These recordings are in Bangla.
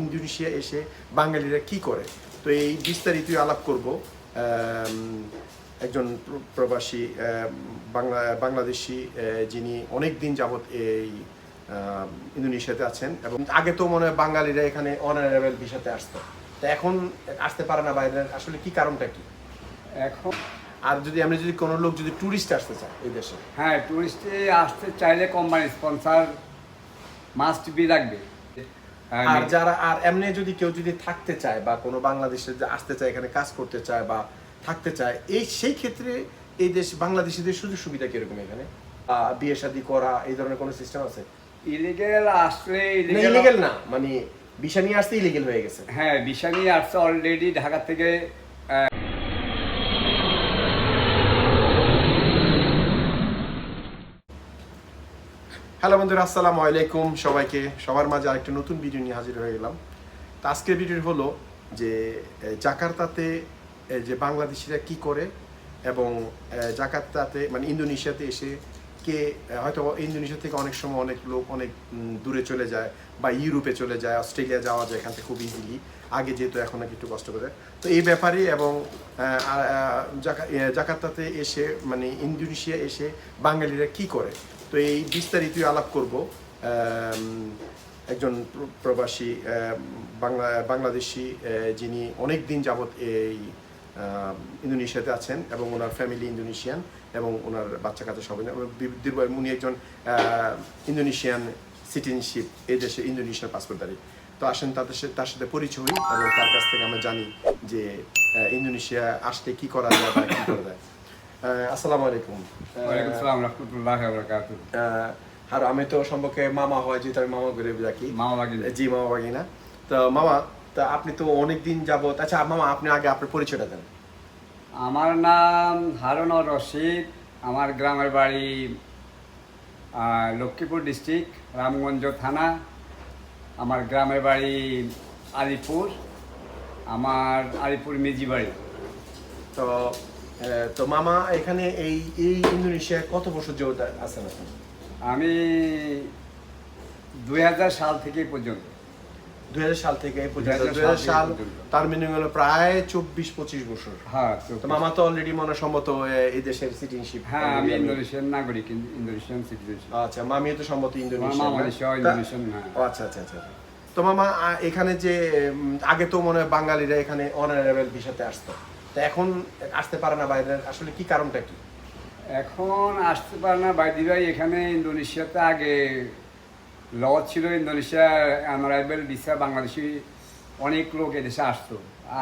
ইন্দোনেশিয়া এসে বাঙালিরা কি করে? তো এই বিস্তারিত আলাপ করব। একজন প্রবাসী বাংলা বাংলাদেশি যিনি অনেক দিন যাবৎ এই ইন্দোনেশিয়াতে আছেন এবং আগে তো মনে হয় বাঙালিরা এখানে অনারেবল ভিসাতে আসতো। তো এখন আসতে পারে না বাইরে। আসলে কি কারণটা কি? এখন আর যদি আমরা যদি কোনো লোক যদি ট্যুরিস্ট আসতে চায় এই দেশে? হ্যাঁ টুরিস্টে আসতে চাইলে কোম্পানি স্পন্সার মাস্ট বি লাগবে। আর যারা আর এমনি যদি কেউ যদি থাকতে চায় বা কোনো বাংলাদেশে আসতে চায় এখানে কাজ করতে চায় বা থাকতে চায় এই সেই ক্ষেত্রে এই দেশ বাংলাদেশিদের সুযোগ সুবিধা কীরকম এখানে? বিয়ে শাদী করা এই ধরনের কোনো সিস্টেম আছে? ইলিগেল আসলে ইলিগেল না। মানে বিষা নিয়ে আসতে ইলিগেল হয়ে গেছে। হ্যাঁ বিষা নিয়ে আসছে অলরেডি ঢাকা থেকে হ্যালো বন্ধুরা, আসসালামু আলাইকুম সবাইকে। সবার মাঝে আরেকটা নতুন ভিডিও নিয়ে হাজির হয়ে গেলাম। তো আজকের ভিডিও হলো যে জাকার্তাতে যে বাংলাদেশিরা কি করে এবং জাকার্তাতে মানে ইন্দোনেশিয়াতে এসে কে হয়তো ইন্দোনেশিয়া থেকে অনেক সময় অনেক লোক অনেক দূরে চলে যায় বা ইউরোপে চলে যায়, অস্ট্রেলিয়া যাওয়া যায় এখান থেকে খুব ইজিলি আগে যেহেতু এখন নাকি একটু কষ্ট করে। তো এই ব্যাপারে এবং জাকার্তাতে এসে মানে ইন্দোনেশিয়া এসে বাঙালিরা কি করে? তো এই বিস্তারিত আলাপ করব। একজন প্রবাসী বাংলা, বাংলাদেশি যিনি অনেক দিন যাবৎ এই ইন্দোনেশিয়াতে আছেন এবং ওনার ফ্যামিলি ইন্দোনেশিয়ান এবং ওনার বাচ্চা কাচ্চা সবাই দীর্ঘ উনি একজন ইন্দোনেশিয়ান সিটিজেনশিপ, এই দেশে ইন্দোনেশিয়ান পাসপোর্টধারী। তো আসেন তাদের সাথে তার সাথে পরিচয় এবং তার কাছ থেকে আমরা জানি যে ইন্দোনেশিয়া আসতে কি করা যায় বা কি করা যায়। আসসালামু আলাইকুম। ওয়ালাইকুম সালাম রহমতুল্লাহ বরকাতুহ। আহ, আর আমি তো সম্পর্কে মামা হয় যেহেতু আমি মামা করে ডাকি মামা বাগিনা। জি মামা বাগিনা তো মামা তা আপনি তো অনেক দিন যাবত আচ্ছা মামা আপনি আগে আপনার পরিচয়টা দেন। আমার নাম হারুনর রশিদ। আমার গ্রামের বাড়ি লক্ষ্মীপুর ডিস্ট্রিক্ট রামগঞ্জ থানা। আমার গ্রামের বাড়ি আলিপুর। আমার আলিপুর মেজি বাড়ি তো তো মামা এখানে এই এই ইন্দোনেশিয়ায় কত বছর যাবত আছেন এখন আমি দুই সাল থেকে পর্যন্ত। দুই সাল থেকে এই পর্যন্ত। দুই সাল তার মিনিং হলো প্রায় চব্বিশ পঁচিশ বছর। হ্যাঁ তো মামা তো অলরেডি মনে সম্মত এই দেশের সিটিজেনশিপ হ্যাঁ আমি ইন্দোনেশিয়ান নাগরিক ইন্দোনেশিয়ান সিটিজেনশিপ আচ্ছা মামিও তো সম্মত ইন্দোনেশিয়া মালয়েশিয়া ইন্দোনেশিয়ান হ্যাঁ। আচ্ছা আচ্ছা আচ্ছা। তো মামা এখানে যে আগে তো মনে হয় বাঙালিরা এখানে অনারেবল ভিসাতে আসতো। তো এখন আসতে পারে না বাইরে, আসলে কি কারণটা কি? এখন আসতে পারে না বাইদি ভাই এখানে ইন্দোনেশিয়াতে আগে ল ছিল ইন্দোনেশিয়ার অনারাইবেল ভিসা বাংলাদেশি অনেক লোক এদেশে আসতো।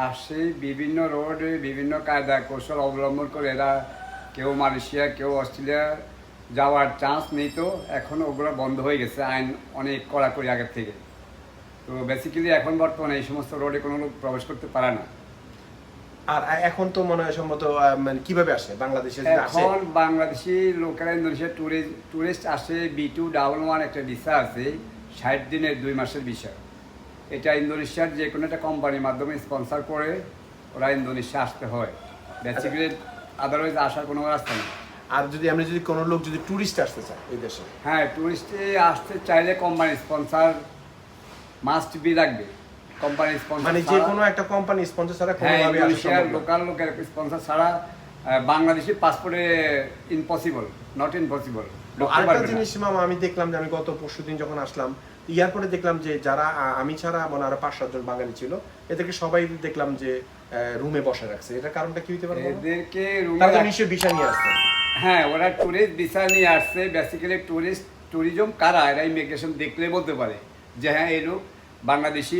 আসে বিভিন্ন রোডে বিভিন্ন কায়দা কৌশল অবলম্বন করে এরা কেউ মালয়েশিয়া, কেউ অস্ট্রেলিয়া যাওয়ার চান্স নেই তো এখন ওগুলো বন্ধ হয়ে গেছে, আইন অনেক কড়াকড়ি আগের থেকে। তো বেসিক্যালি এখন বর্তমানে এই সমস্ত রোডে কোনো লোক প্রবেশ করতে পারে না। আর এখন তো মনে হয় সম্ভবত মানে কীভাবে আসে? বাংলাদেশে এখন বাংলাদেশি লোকেরা ইন্দোনেশিয়া ট্যুরিস্ট ট্যুরিস্ট আসে বি টু ডাবল ওয়ান একটা ভিসা আছে ষাট দিনের দুই মাসের ভিসা এটা ইন্দোনেশিয়ার যে কোনো একটা কোম্পানির মাধ্যমে স্পন্সর করে ওরা ইন্দোনেশিয়া আসতে হয়। বেসিক্যালি আদারওয়াইজ আসার কোনো রাস্তা নেই। আর যদি আমরা যদি কোনো লোক যদি ট্যুরিস্ট আসতে চায় এই দেশে? হ্যাঁ ট্যুরিস্টে আসতে চাইলে কোম্পানি স্পন্সর মাস্ট বি লাগবে। কোম্পানি স্পন্সর মানে যে কোনো একটা কোম্পানি স্পন্সর ছাড়া হ্যাঁ কোনোভাবে আসা ইন্দোনেশিয়ার লোকাল লোকের স্পন্সর ছাড়া বাংলাদেশি পাসপোর্টে ইম্পসিবল নট ইম্পসিবল আরেকটা জিনিস মামা আমি দেখলাম যে আমি গত পরশু দিন যখন আসলাম এয়ারপোর্টে দেখলাম যে যারা আমি ছাড়া মানে আরও পাঁচ সাতজন বাঙালি ছিল এদেরকে সবাই দেখলাম যে রুমে বসে রাখছে। এটা কারণটা কি হতে পারে এদেরকে রুমে তারা তো নিশ্চয়ই ভিসা নিয়ে আসতেন হ্যাঁ ওরা ট্যুরিস্ট ভিসা নিয়ে আসছে। বেসিক্যালি ট্যুরিস্ট ট্যুরিজম কারা? এরা ইমিগ্রেশন দেখলে বলতে পারে যে হ্যাঁ এই লোক Bangladeshi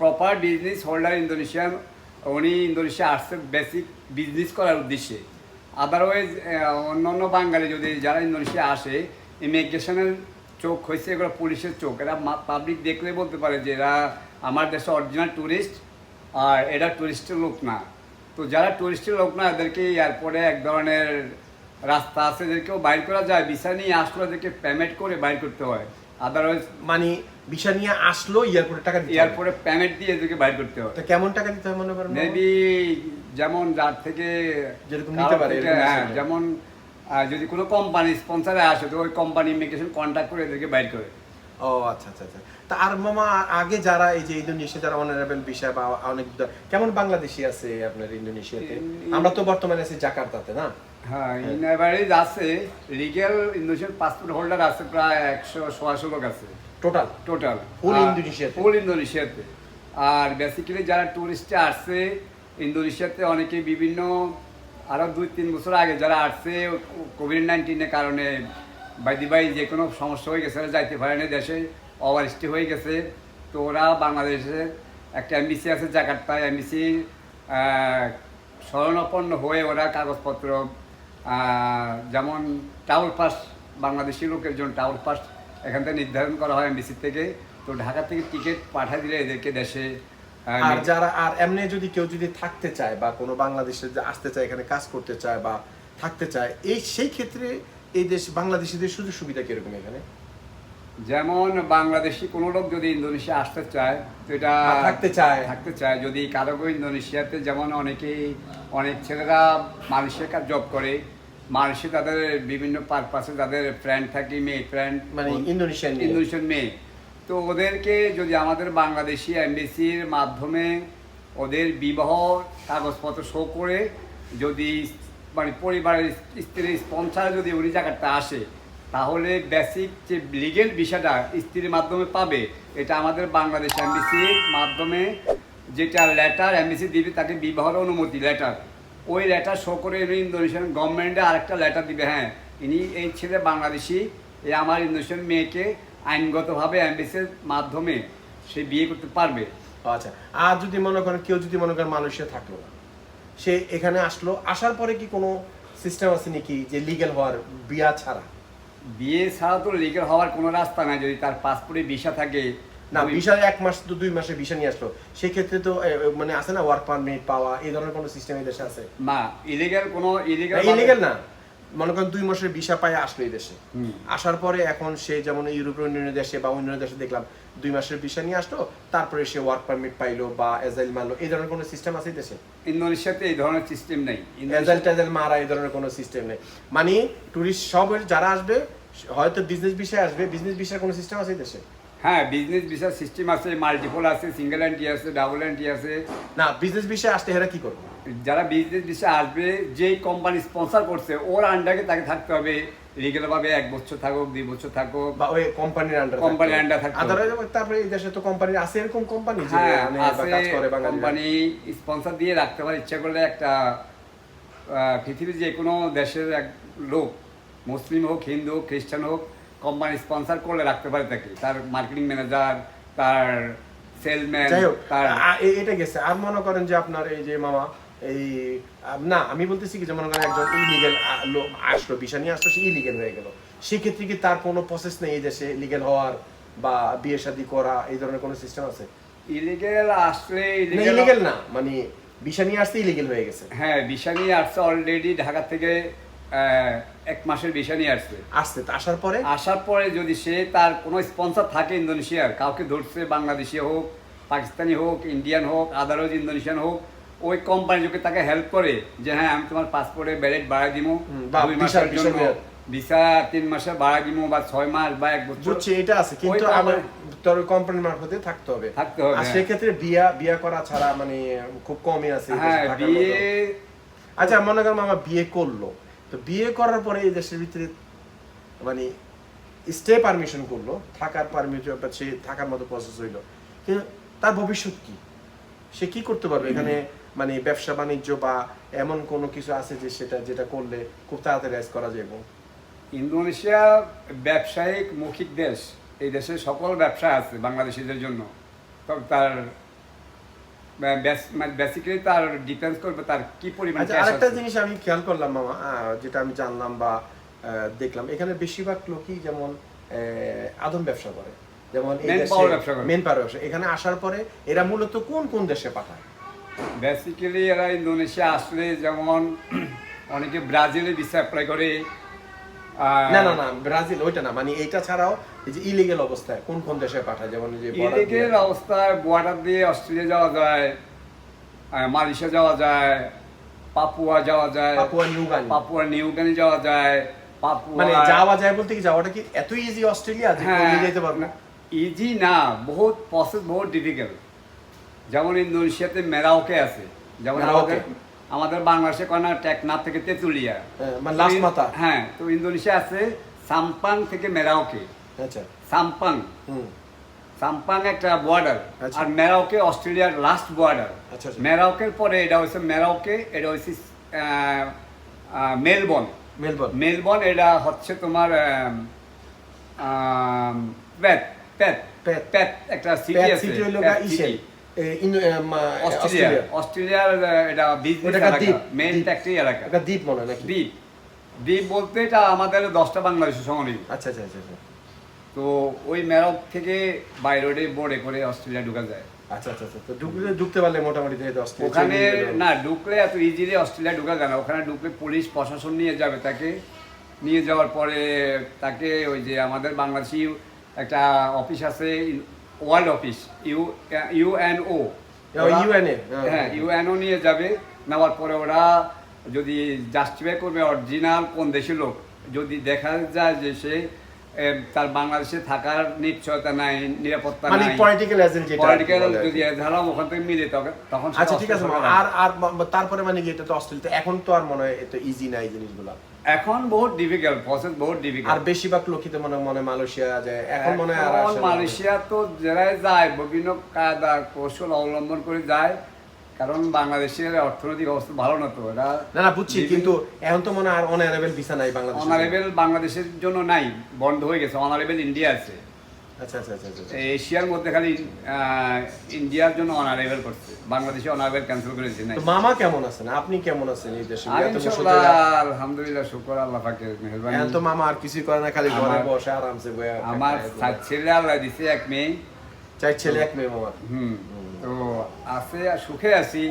proper business holder Indonesian উনি ইন্দোনেশিয়া আসছে বেসিক বিজনেস করার উদ্দেশ্যে। আদারওয়াইজ অন্য অন্য বাঙালি যদি যারা ইন্দোনেশিয়া আসে ইমিগ্রেশনের চোখ হয়েছে এগুলো পুলিশের চোখ। এরা পাবলিক দেখলে বলতে পারে যে এরা আমার দেশে অরিজিনাল ট্যুরিস্ট আর এরা ট্যুরিস্টের লোক না। তো যারা টুরিস্টের লোক না, এদেরকে এয়ারপোর্টে এক ধরনের রাস্তা আছে, এদেরকেও বাইর করা যায়। ভিসা নিয়ে আসলে এদেরকে পেমেন্ট করে বাইর করতে হয়। আদারওয়াইজ মানে ভিসা নিয়ে আসলো এয়ারপোর্টে টাকা দিতে এয়ারপোর্টে পেমেন্ট দিয়ে এদেরকে বাইর করতে তা কেমন টাকা দিতে হয় মনে করেন মেবি যেমন যার থেকে যেরকম নিতে পারে, হ্যাঁ, যেমন যদি কোনো কোম্পানি স্পন্সারে আসে তো ওই কোম্পানি ইমিগ্রেশন কন্ট্যাক্ট করে এদেরকে বাইর করে। ও আচ্ছা আচ্ছা আচ্ছা। তা আর মামা আগে যারা এই যে ইন্দোনেশিয়া যারা অনারেবল বিষয় বা অনেক কেমন বাংলাদেশি আছে আপনার ইন্দোনেশিয়াতে? আমরা তো বর্তমানে আছি জাকার্তাতে না? হ্যাঁ ইনএভারেজ আছে লিগেল ইন্দোনেশিয়ান পাসপোর্ট হোল্ডার আছে প্রায় একশো সোয়াশো লোক আছে। টোটাল টোটাল Full ইন্দোনেশিয়াতে? ফুল ইন্দোনেশিয়াতে আর বেসিক্যালি যারা টুরিস্টে আসছে ইন্দোনেশিয়াতে অনেকে বিভিন্ন আরও দুই তিন বছর আগে যারা আসছে কোভিড নাইন্টিনের কারণে বাইদি বাই যে কোনো সমস্যা হয়ে গেছে যাইতে পারে না দেশে ওভারস্টে হয়ে গেছে। তো ওরা বাংলাদেশে একটা এমবিসি আছে জাকার্তায়। এমবিসি শরণাপন্ন হয়ে ওরা কাগজপত্র যেমন টাউল পাস বাংলাদেশি লোকের জন্য টাউল পাস এখান থেকে নির্ধারণ করা হয় এমবিসি থেকে। তো ঢাকা থেকে টিকিট পাঠিয়ে দিলে এদেরকে দেশে আর যারা আর এমনি যদি কেউ যদি থাকতে চায় বা কোনো বাংলাদেশে যে আসতে চায় এখানে কাজ করতে চায় বা থাকতে চায় এই সেই ক্ষেত্রে এই দেশ বাংলাদেশিদের সুযোগ সুবিধা কীরকম এখানে? যেমন বাংলাদেশি কোনো লোক যদি ইন্দোনেশিয়া আসতে চায় তো এটা থাকতে চায়। থাকতে চায়। যদি কারও ইন্দোনেশিয়াতে যেমন অনেকেই অনেক ছেলেরা মালয়েশিয়া কাজ জব করে মালয়েশিয়া তাদের বিভিন্ন পারপাসে তাদের ফ্রেন্ড থাকে মেয়ে ফ্রেন্ড মানে ইন্দোনেশিয়ান ইন্দোনেশিয়ান মেয়ে। তো ওদেরকে যদি আমাদের বাংলাদেশি এমবিসির মাধ্যমে ওদের বিবাহ কাগজপত্র শো করে যদি মানে পরিবারের স্ত্রীর স্পন্সার যদি ওই জায়গাটা আসে তাহলে বেসিক যে লিগেল বিষয়টা স্ত্রীর মাধ্যমে পাবে এটা আমাদের বাংলাদেশ এমবিসির মাধ্যমে যেটা লেটার এমবিসি দিবে তাকে বিবাহের অনুমতি লেটার ওই লেটার শো করে ইনি ইন্দোনেশিয়ান গভর্নমেন্টে আরেকটা লেটার দিবে হ্যাঁ। ইনি এই ছেলে বাংলাদেশি এই আমার ইন্দোনেশিয়ান মেয়েকে আইনগতভাবে এমবিসির মাধ্যমে সে বিয়ে করতে পারবে। আচ্ছা আর যদি মনে করেন কেউ যদি মনে করেন মালয়েশিয়া থাকল না সে এখানে আসলো আসার পরে কি কোনো সিস্টেম আছে নাকি যে লিগেল হওয়ার বিয়া ছাড়া? বিয়ে ছাড়া তো লিগেল হওয়ার কোনো রাস্তা নাই যদি তার পাসপোর্টে ভিসা থাকে না ভিসা এক মাস তো দুই মাসে ভিসা নিয়ে আসলো। সেক্ষেত্রে তো এ, এ, মানে আছে না ওয়ার্ক পারমিট পাওয়া এই ধরনের কোনো সিস্টেম এই দেশে আছে? না ইলিগাল কোনো ইলিগাল ইলিগেল না। মনে করেন দুই মাসের ভিসা পায় আসলো এই দেশে। আসার পরে এখন সে যেমন ইউরোপীয় ইউনিয়নের দেশে বা অন্য দেশে দেখলাম দুই মাসের ভিসা নিয়ে আসলো তারপরে সে ওয়ার্ক পারমিট পাইলো বা এজাইল মারলো। এই ধরনের কোনো সিস্টেম আছে দেশে? ইন্দোনেশিয়াতে এই ধরনের সিস্টেম নেই। এজাইল টেজাইল মারা এই ধরনের কোনো সিস্টেম নেই। মানে টুরিস্ট সব যারা আসবে হয়তো বিজনেস বিষয়ে আসবে বিজনেস বিষয়ের কোনো সিস্টেম আছে দেশে? হ্যাঁ বিজনেস ভিসা সিস্টেম আছে মাল্টিপল আছে সিঙ্গেল এন্ট্রি আছে ডাবল এন্ট্রি আছে। না বিজনেস বিষয়ে আসতে এরা কি করবে? যারা বিজনেস ভিসা আসবে যেই কোম্পানি স্পন্সর করছে ওর আন্ডারে তাকে থাকতে হবে। লিগেল ভাবে এক বছর থাকুক দুই বছর থাকুক। বা ওই কোম্পানির আন্ডার under থাকতে হবে। আদারওয়াইজ তারপরে এই দেশে তো কোম্পানি আছে এরকম কোম্পানি যে হ্যাঁ মানে কাজ করে কোম্পানি স্পন্সর দিয়ে রাখতে পারে। ইচ্ছা করলে একটা পৃথিবীর যে কোনো দেশের এক লোক মুসলিম হোক হিন্দু হোক খ্রিস্টান হোক কোম্পানি স্পন্সর করলে রাখতে পারে তাকে। তার মার্কেটিং ম্যানেজার তার সেলম্যান যাই হোক তার এটা গেছে। আর মনে করেন যে আপনার এই যে মামা এই না আমি বলতেছি কি যে মনে করেন একজন ইলিগেল আসলো ভিসা নিয়ে আসলো সে ইলিগেল হয়ে গেল। সেক্ষেত্রে কি তার কোনো প্রসেস নেই এই দেশে লিগেল হওয়ার বা বিয়ে শাদী করা এই ধরনের কোনো সিস্টেম আছে? ইলিগেল আসলে ইলিগেল না মানে ভিসা নিয়ে আসতে ইলিগেল হয়ে গেছে। হ্যাঁ ভিসা নিয়ে আসছে অলরেডি ঢাকা থেকে এক মাসের ভিসা নিয়ে আসছে আসছে তো আসার পরে? আসার পরে যদি সে তার কোনো স্পন্সর থাকে ইন্দোনেশিয়ার কাউকে ধরছে বাংলাদেশি হোক পাকিস্তানি হোক ইন্ডিয়ান হোক আদারওয়াইজ ইন্দোনেশিয়ান হোক ওই কোম্পানি যদি তাকে হেল্প করে যে হ্যাঁ আমি তোমার পাসপোর্টে ব্যালেট বাড়াই দিব দুই মাসের জন্য ভিসা তিন মাসে বাড়াই দিব বা ছয় মাস বা এক বছর। বুঝছি এটা আছে কিন্তু আমার তোর কোম্পানির মারফতে থাকতে হবে। থাকতে হবে, আর হ্যাঁ। সেক্ষেত্রে বিয়া বিয়া করা ছাড়া মানে খুব কমই আছে হ্যাঁ বিয়ে আচ্ছা মনে করেন মামা বিয়ে করল। তো বিয়ে করার পরে এই দেশের ভিতরে মানে স্টে পারমিশন করল থাকার পারমিশন সে থাকার মতো প্রসেস হইল। কিন্তু তার ভবিষ্যৎ কি? সে কি করতে পারবে? এখানে মানে ব্যবসা বাণিজ্য বা এমন কোনো কিছু আছে যে সেটা যেটা করলে খুব তাড়াতাড়ি রাইজ করা যাবে ইন্দোনেশিয়া ব্যবসায়িক মৌখিক দেশ। এই দেশে সকল ব্যবসা আছে বাংলাদেশিদের জন্য। তবে তার বেসিক্যালি তার করবে তার কি পরিমাণ আচ্ছা আরেকটা জিনিস আমি খেয়াল করলাম মামা যেটা আমি জানলাম বা দেখলাম এখানে বেশিরভাগ লোকই যেমন আদম ব্যবসা করে। যেমন Manpower ব্যবসা করে। মেন পাওয়ার ব্যবসা। এখানে আসার পরে এরা মূলত কোন কোন দেশে পাঠায়? বেসিক্যালি এরা ইন্দোনেশিয়া আসলে যেমন অনেকে ব্রাজিলে ভিসা অ্যাপ্লাই করে না না না ব্রাজিল ওইটা না। মানে এইটা ছাড়াও এই যে ইলিগেল অবস্থায় কোন কোন দেশে পাঠায়? যেমন যে ইলিগেল অবস্থায় বর্ডার দিয়ে অস্ট্রেলিয়া যাওয়া যায় মালয়েশিয়া যাওয়া যায় পাপুয়া যাওয়া যায় পাপুয়া নিউগানি পাপুয়া নিউগানি যাওয়া যায় পাপুয়া মানে যাওয়া যায় বলতে কি যাওয়াটা কি এত ইজি অস্ট্রেলিয়া যে হ্যাঁ যেতে পারব? ইজি না বহুত প্রসেস বহুত ডিফিকাল্ট যেমন ইন্দোনেশিয়াতে মেরাওকে আছে যেমন? আমাদের আমাদের বাংলাদেশে কয়না টেকনাফ থেকে তেঁতুলিয়া। হ্যাঁ, মানে হ্যাঁ তো ইন্দোনেশিয়া আছে সাম্পাং থেকে মেরাওকে আচ্ছা। সাম্পাং। সাম্পাং একটা বর্ডার আচ্ছা। আর অস্ট্রেলিয়ার লাস্ট বর্ডার। মেরাওকের পরে এটা হচ্ছে মেরাওকে এটা হচ্ছে মেলবর্ন। মেলবোর্ন। মেলবর্ন এটা হচ্ছে তোমার। প্যাট একটা সিটি আছে অস্ট্রেলিয়া। অস্ট্রেলিয়া। অস্ট্রেলিয়ার এটা বিজনেস এলাকা। দ্বীপ, মেন দ্বীপ। এলাকা। দ্বীপ মনে হয় দ্বীপ। দ্বীপ বলতে এটা আমাদের দশটা বাংলাদেশের সমানই আচ্ছা আচ্ছা আচ্ছা আচ্ছা। তো ওই মেরক থেকে বাই রোডে বোর্ডে করে অস্ট্রেলিয়া ঢুকা যায়। আচ্ছা আচ্ছা আচ্ছা। তো ঢুকলে ঢুকতে পারলে মোটামুটি ওখানে না ঢুকলে এত ইজিলি অস্ট্রেলিয়া ঢুকা যায় না। ওখানে ঢুকলে পুলিশ প্রশাসন নিয়ে যাবে তাকে। নিয়ে যাওয়ার পরে তাকে ওই যে আমাদের বাংলাদেশি একটা অফিস আছে ওয়ার্ল্ড অফিস ইউ ইউএনও হ্যাঁ ইউএনও নিয়ে যাবে। নেওয়ার পরে ওরা যদি জাস্টিফাই করবে অরিজিনাল কোন দেশের লোক যদি দেখা যায় যে সে তার বাংলাদেশে থাকার নিশ্চয়তা নাই নিরাপত্তা মানে নাই। পলিটিক্যাল এজেন্ট যেটা পলিটিক্যাল। যদি ধরাম ওখান থেকে মিলে তখন তখন আচ্ছা ঠিক আছে। আর আর তারপরে মানে এটা তো অস্ট্রেলিয়াতে এখন তো আর মনে হয় এত ইজি নাই জিনিসগুলো। এখন বহুত ডিফিকাল্ট প্রসেস বহুত ডিফিকাল্ট আর বেশিরভাগ লোকই তো মনে মনে মালয়েশিয়া যায়। এখন মনে হয় আর মালয়েশিয়া তো যারাই যায় বিভিন্ন কায়দা কৌশল অবলম্বন করে যায়। কারণ বাংলাদেশের অর্থনৈতিক অবস্থা ভালো না তো এটা না না বুঝছি কিন্তু এখন তো মনে হয় আর অনারেবল ভিসা নাই বাংলাদেশে অনারেবল বাংলাদেশের জন্য নাই বন্ধ হয়ে গেছে অনারেবল ইন্ডিয়া আছে। আচ্ছা আচ্ছা আচ্ছা এশিয়ার মধ্যে খালি ইন্ডিয়ার জন্য অনারেবল করছে বাংলাদেশে অনারেবল ক্যান্সেল করে দিচ্ছে নাই। মামা কেমন আছেন? আপনি কেমন আছেন এই দেশে? আলহামদুলিল্লাহ শুকর আল্লাহ পাকের মেহেরবানি। এখন তো মামা আর কিছুই করে না খালি ঘরে বসে আরামসে বয়ে আমার সাত ছেলে আল্লাহ দিছে এক মেয়ে। চাই ছেলে এক মেয়ে মামা। হুম। তো আছে আর সুখে আছি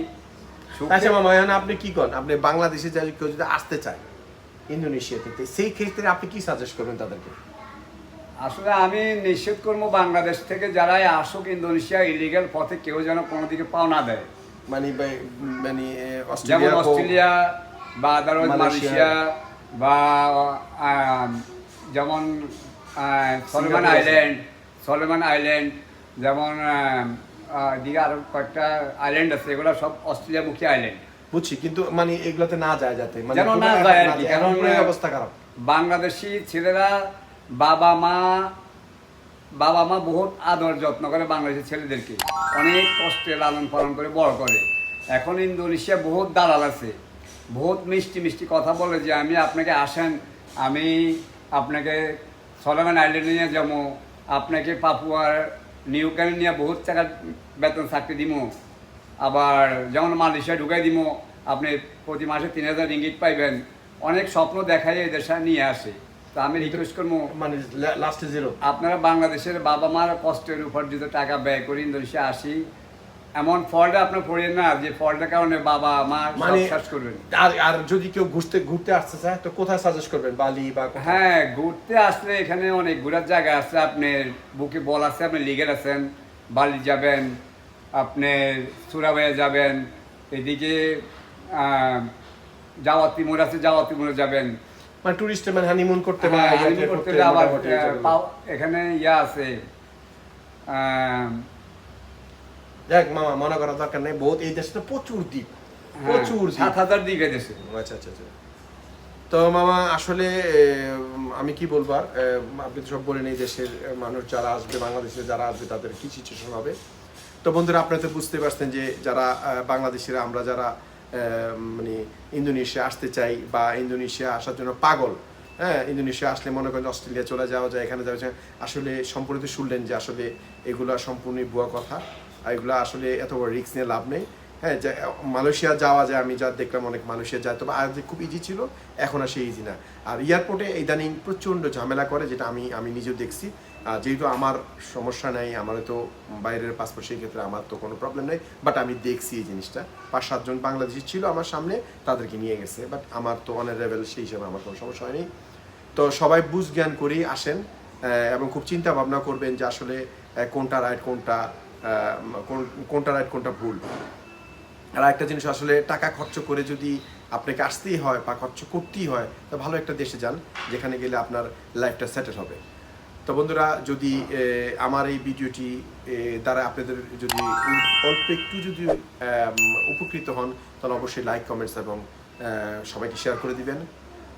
আচ্ছা মামা এখন আপনি কি করেন আপনি বাংলাদেশে যাই কেউ যদি আসতে চায় ইন্দোনেশিয়াতে তো সেই ক্ষেত্রে আপনি কি সাজেস্ট করবেন তাদেরকে আসলে আমি নিষেধ করব বাংলাদেশ থেকে যারাই আসুক ইন্দোনেশিয়া ইলিগাল পথে কেউ যেন কোনো দিকে পাও না দেয় মানে মানে যেমন অস্ট্রেলিয়া বা আদারওয়াইজ মালয়েশিয়া। বা যেমন সলেমান। আইল্যান্ড সলেমান আইল্যান্ড যেমন দিকে আরও কয়েকটা আইল্যান্ড আছে এগুলো সব অস্ট্রেলিয়ামুখী আইল্যান্ড বুঝছি কিন্তু মানে এগুলোতে না যায় যাতে মানে যেন না যায় আর কি, কারণ, অবস্থা খারাপ। বাংলাদেশি ছেলেরা বাবা মা বাবা মা বহুত আদর যত্ন করে বাংলাদেশের ছেলেদেরকে। অনেক কষ্টে লালন পালন করে বড় করে। এখন ইন্দোনেশিয়া বহুত দালাল আছে। বহুত মিষ্টি মিষ্টি কথা বলে যে আমি আপনাকে আসেন আমি আপনাকে সলেমান আইল্যান্ডে নিয়ে যাব। আপনাকে পাপুয়ার নিউ ক্যানে নিয়ে বহুত টাকা বেতন চাকরি দিব আবার যেমন মালয়েশিয়া ঢুকাই দিব আপনি প্রতি মাসে তিন হাজার রিঙ্গিট পাইবেন। অনেক স্বপ্ন দেখাই এই দেশে নিয়ে আসে। তো আমি রিকোয়েস্ট করব মানে লাস্টে জিরো আপনারা বাংলাদেশের বাবা মার কষ্টের উপর যদি টাকা ব্যয় করে ইন্দোনেশিয়া আসি এমন ফলটা আপনার পড়েন না যে ফলটার কারণে বাবা মা মানে শেষ করবেন। আর আর যদি কেউ ঘুরতে ঘুরতে আসতে চায় তো কোথায় সাজেস্ট করবেন? বালি বা হ্যাঁ ঘুরতে আসলে এখানে অনেক ঘোরার জায়গা আছে আপনার বুকে বল আছে আপনি লিগের আছেন। বালি যাবেন আপনি সুরাবাইয়া যাবেন এদিকে জাওয়া তিমুর আছে জাওয়া তিমুরে যাবেন। মানে টুরিস্ট মানে হানিমুন করতে বা হ্যাঁ, করতে আবার এখানে ইয়া আছে যাক মামা মনে করার দরকার নেই বহুত এই দেশে তো প্রচুর দ্বীপ। হ্যাঁ, প্রচুর দ্বীপ। সাত হাজার দিকে দেশে। আচ্ছা আচ্ছা আচ্ছা। তো মামা, আসলে আমি কি বলব আর? আপনি তো সব বলেন এই দেশের মানুষ যারা আসবে, বাংলাদেশে যারা আসবে, তাদের কি সিচুয়েশন হবে? তো বন্ধুরা, আপনারা তো বুঝতে পারছেন যে যারা বাংলাদেশের, আমরা যারা মানে ইন্দোনেশিয়া আসতে চাই বা ইন্দোনেশিয়া আসার জন্য পাগল হ্যাঁ ইন্দোনেশিয়া আসলে মনে করেন অস্ট্রেলিয়া চলে যাওয়া যায়, এখানে যাওয়া যায়, আসলে সম্পূর্ণ শুনলেন যে আসলে এগুলা সম্পূর্ণই ভুয়া কথা এগুলা আসলে এত বড় রিস্ক নিয়ে লাভ নেই। হ্যাঁ যে মালয়েশিয়া যাওয়া যায়, আমি যা দেখলাম অনেক মালয়েশিয়া যায়, তবে আগে খুব ইজি ছিল, এখন আর সেই ইজি না। আর এয়ারপোর্টে ইদানিং প্রচণ্ড ঝামেলা করে, যেটা আমি আমি নিজেও দেখছি। যেহেতু আমার সমস্যা নেই আমার তো বাইরের পাসপোর্ট সেই ক্ষেত্রে আমার তো কোনো প্রবলেম নেই বাট আমি দেখছি এই জিনিসটা। পাঁচ সাতজন বাংলাদেশি ছিল আমার সামনে, তাদেরকে নিয়ে গেছে বাট আমার তো অনারেবল সেই হিসাবে আমার কোনো সমস্যা হয়নি। তো সবাই বুঝ জ্ঞান করেই আসেন এবং খুব চিন্তা ভাবনা করবেন যে আসলে কোনটা রাইট কোনটা কোন- কোনটা রাইট কোনটা ভুল। আর একটা জিনিস আসলে টাকা খরচ করে যদি আপনাকে আসতেই হয় বা খরচ করতেই হয় তো ভালো একটা দেশে যান যেখানে গেলে আপনার লাইফটা সেটেল হবে। তো বন্ধুরা যদি আমার এই ভিডিওটি দ্বারা আপনাদের যদি অল্প একটু যদি উপকৃত হন তাহলে অবশ্যই লাইক কমেন্টস এবং সবাইকে শেয়ার করে দিবেন।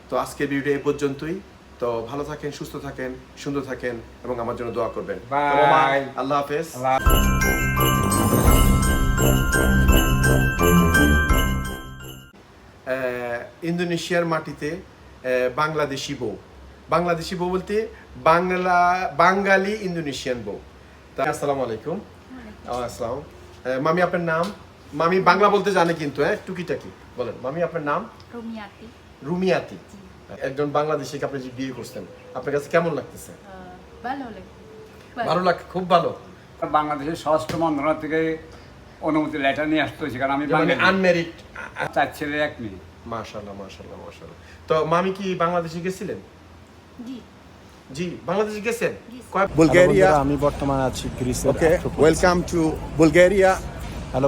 তো আজকের ভিডিও এ পর্যন্তই। তো ভালো থাকেন সুস্থ থাকেন সুন্দর থাকেন এবং আমার জন্য দোয়া করবেন. আল্লাহ হাফেজ। ইন্দোনেশিয়ার মাটিতে বাংলাদেশি বউ। বাংলাদেশি বউ বলতে বাংলা বাঙালি ইন্দোনেশিয়ান বউ। তা আসসালামু আলাইকুম। আসসালাম। মামি আপনার নাম? মামি বাংলা বলতে জানে কিন্তু হ্যাঁ টুকিটাকি। বলেন মামি আপনার নাম? রুমিয়াতি। রুমিয়াতি। একজন বাংলাদেশিকে আপনি যে বিয়ে করছেন আপনার কাছে কেমন লাগতেছে? ভালো লাগে। ভালো। লাগে খুব ভালো। বাংলাদেশের স্বরাষ্ট্র মন্ত্রণালয় থেকে অনুমতি লেটার নিয়ে আসতে হয়েছে কারণ আমি আনমেরিড চার ছেলে এক মেয়ে। মাশাল্লাহ মাশাল্লাহ মাশাল্লাহ তো মামি কি বাংলাদেশে গেছিলেন? জি। জি বাংলাদেশে গেছেন? বুলগেরিয়া। আমি বর্তমানে আছি গ্রিসে okay welcome to Bulgaria hello